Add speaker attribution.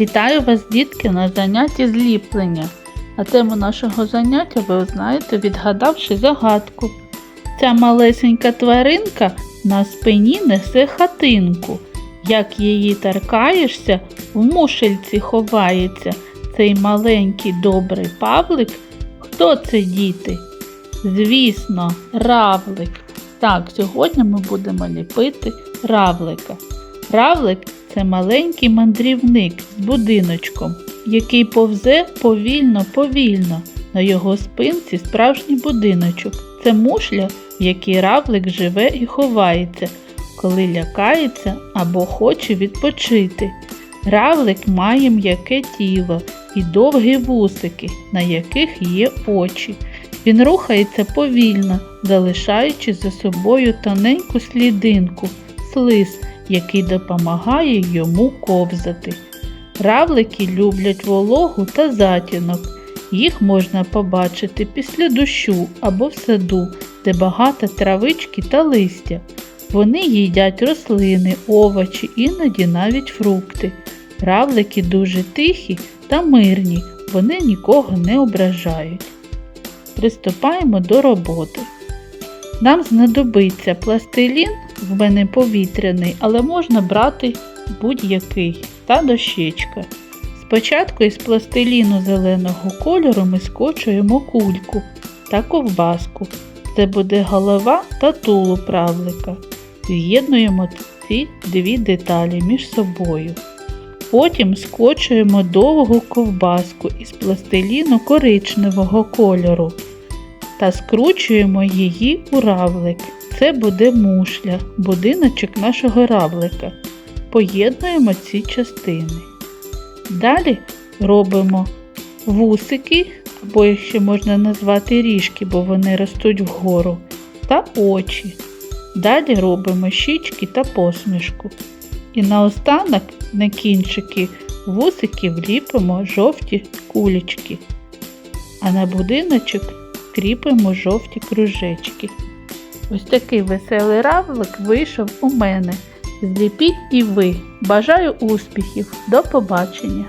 Speaker 1: Вітаю вас, дітки, на занятті зліплення. А тему нашого заняття ви знаєте, відгадавши загадку. Ця малесенька тваринка на спині несе хатинку. Як її торкаєшся, в мушельці ховається. Цей маленький добрий павлик. Хто це діти? Звісно, равлик. Так, сьогодні ми будемо ліпити равлика. Равлик це маленький мандрівник з будиночком, який повзе повільно-повільно. На його спинці справжній будиночок. Це мушля, в якій равлик живе і ховається, коли лякається або хоче відпочити. Равлик має м'яке тіло і довгі вусики, на яких є очі. Він рухається повільно, залишаючи за собою тоненьку слідинку, слиз, який допомагає йому ковзати. Равлики люблять вологу та затінок. Їх можна побачити після дощу або в саду, де багато травички та листя. Вони їдять рослини, овочі, іноді навіть фрукти. Равлики дуже тихі та мирні, вони нікого не ображають. Приступаємо до роботи. Нам знадобиться пластилін, в мене повітряний, але можна брати будь-який та дощечка. Спочатку із пластиліну зеленого кольору ми скочуємо кульку та ковбаску. Це буде голова та тулуб равлика. З'єднуємо ці дві деталі між собою. Потім скочуємо довгу ковбаску із пластиліну коричневого кольору та скручуємо її у равлик. Це буде мушля, будиночок нашого равлика. Поєднуємо ці частини. Далі робимо вусики, або їх ще можна назвати ріжки, бо вони ростуть вгору, та очі. Далі робимо щічки та посмішку. І наостанок на кінчики вусиків ліпимо жовті кулечки, а на будиночок кріпимо жовті кружечки. Ось такий веселий равлик вийшов у мене. Зліпіть і ви. Бажаю успіхів. До побачення!